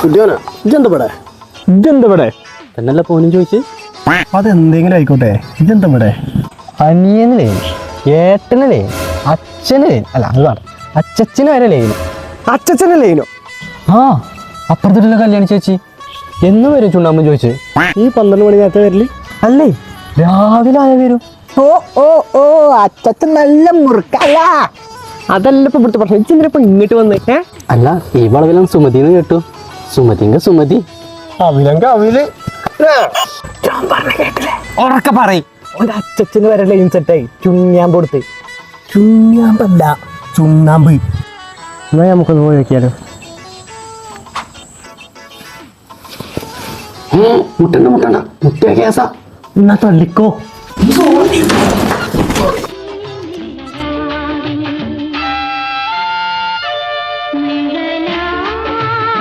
കുട്ടിയോനെ ഇജെന്താ ഇവിടെ? ഇതെന്താ ഇവിടെ? തന്നല്ല പോനും ചോദിച്ച്? അതെന്തെങ്കിലും ആയിക്കോട്ടെ ഇജെന്താ ഇവിടെ? അനിയനിലേ ഏട്ടനിലേ അച്ഛനിലേ അല്ല അത് വേണ്ട അച്ചച്ചന് വരെ ലേനു അച്ഛനല്ലേ ഇനോ ആ അപ്പുറത്തുള്ള കല്യാണി ചേച്ചി. എന്ന് വരും ചുണ്ടാമ്പൻ ചോദിച്ച്. ഈ പന്ത്രണ്ട് മണി നേരത്തെ വരൽ? അല്ലേ? രാവിലെ ആയ വരും? ഓ ഓ ഓ അച്ഛൻ നല്ല മുറുക്കല്ല. അതല്ല ഇപ്പൊ ഇവിടുത്തെ പ്രശ്നം. ഇപ്പൊ ഇങ്ങോട്ട് വന്നേ അല്ല ഈ വളവിലും സുമതി എന്ന് കേട്ടു. സുമതിങ്ക സുമതി. അവിലങ്ക അവിൽ ഉറക്ക പറയും. അച്ഛന് വരെ ലൈൻ സെറ്റായി ചുണ്ണാമ്പ് കൊടുത്ത്. ചുണ്ണാമ്പല്ല ചുണ്ണാമ്പ്. എന്നാ നമുക്കൊന്ന് പോയി നോക്കിയാലോ? മുട്ടണ്ട മുട്ടണ്ട. മുട്ടിയ കേസാ. എന്നാ തള്ളിക്കോ.